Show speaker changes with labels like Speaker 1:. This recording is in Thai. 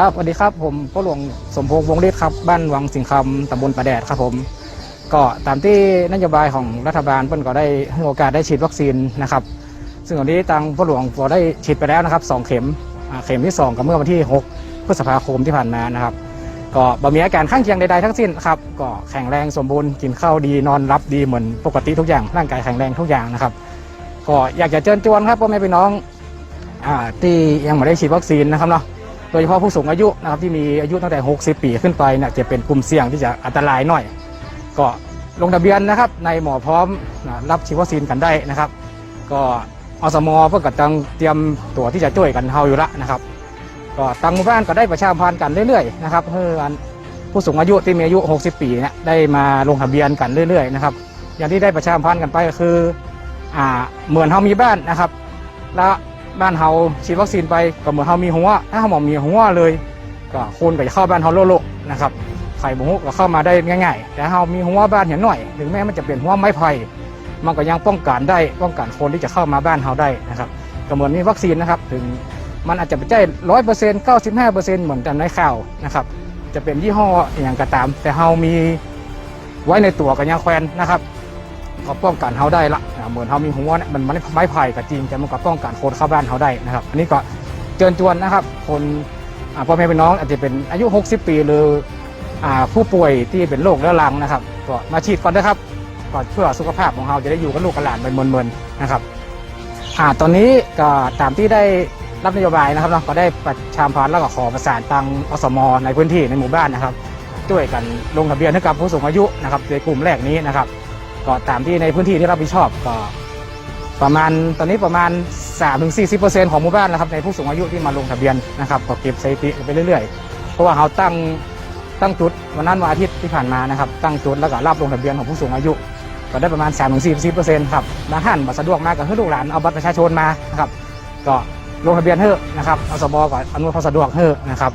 Speaker 1: ครับสวัสดีครับผมพ่อหลวงสมพงษ์วงฤทธิ์ครับบ้านวังสิงคำตำบลประแดดครับผม ก็ตามที่นโยบายของรัฐบาลเพิ่นก็ได้ให้โอกาสได้ฉีดวัคซีนนะครับ ซึ่งตอนนี้ทางพ่อหลวงก็ได้ฉีดไปแล้วนะครับสองเข็มเข็มที่สองก็เมื่อวันที่ 6 พฤษภาคมที่ผ่านมานะครับ ก็บ่มีอาการข้างเคียงใดๆทั้งสิ้นครับก็แข็งแรงสมบูรณ์กินข้าวดีนอนรับดีเหมือนปกติทุกอย่างร่างกายแข็งแรงทุกอย่างนะครับ ก็อยากจะเชิญชวนครับพ่อแม่พี่น้องอที่ยังไม่ได้ฉีดวัคซีนนะครับเนาะ ดยเฉพาะผู้สูงอายุนะครับที่มีอายุตั้งแต่ 60 ปีขึ้นไปเนี่ยจะเป็นกลุ่มเสี่ยงที่จะอันตรายหน่อย ก็ลงทะเบียนนะครับในหมอพร้อมนะรับฉีดวัคซีนกันได้นะครับ ก็อสมเพื่อกัดตังเตรียมตัวที่จะช่วยกันเฮาอยู่ละนะครับ ก็ตังหมู่บ้านก็ได้ประชาพันธ์กันเรื่อยๆนะครับเพื่อผู้สูงอายุที่มีอายุ 60 ปีเนี่ยได้มาลงทะเบียนกันเรื่อยๆนะครับอย่างที่ได้ประชาพันธ์กันไปก็คืออ่าเหมือนเฮามีบ้านนะครับ แล้ว บ้านเฮาฉีดวัคซีนไปก็เหมือนเฮามีหัวถ้าเฮาหมอมีหัวเลยก็คนก็จะเข้าบ้านเฮาโลกๆนะครับไข่บุกก็เข้ามาได้ง่ายๆ แต่เฮามีหัวบ้านเห็นหน่อย ถึงแม้มันจะเป็นหัวไม้ไผ่มันก็ยังป้องกันได้ป้องกันคนที่จะเข้ามาบ้านเฮาได้นะครับก็เหมือนมีวัคซีนนะครับถึงมันอาจจะไม่ใช่ร้อยเปอร์เซ็นต์เก้าสิบห้าเปอร์เซ็นต์เหมือนแตามในข่าวนะครับจะเป็นยี่ห้ออย่างก็ตาม แต่เฮามีไว้ในตัวกันยังแควนนะครับ ก็ป้องกันเขาได้ละเหมือนเขามีหัวเนี่ยมันมันไม้ไผ่ก็จริงแต่มันก็ป้องกันคนเข้าบ้านเขาได้นะครับ อันนี้ก็เชิญชวนนะครับ คนพ่อแม่พี่น้องอาจจะเป็นอายุ 60 ปีหรือผู้ป่วยที่เป็นโรคเรื้อรังนะครับก็มาฉีดก่อนนะครับก่อนเพื่อสุขภาพของเราจะได้อยู่กับลูกกับหลานไปเมินๆนะครับอ่าตอนนี้ก็ตามที่ได้รับนโยบายนะครับเนาก็ได้ประชามพันธ์แล้วก็ขอประสานทางอสมในพื้นที่ในหมู่บ้านนะครับ ช่วยกันลงทะเบียนให้กับผู้สูงอายุนะครับในกลุ่มแรกนี้นะครับ ก็ตามที่ในพื้นที่ที่รับผิดชอบก็ประมาณตอนนี้ประมาณ 3-40%ของหมู่บ้านนะครับในผู้สูงอายุที่มาลงทะเบียนนะครับก็เก็บสถิติไปเรื่อยๆ เพราะว่าเขาตั้งตั้งจุดวันนั้นวันอาทิตย์ที่ผ่านมานะครับตั้งจุดแล้วก็รับลงทะเบียนของผู้สูงอายุ ก็ได้ประมาณ 3-40%ครับบางท่านมาสะดวกมากก็ให้ลูกหลานเอาบัตรประชาชนมานะครับก็ลงทะเบียนเถอะนะครับอสบก็อำนวยความสะดวกเถอะนะครับ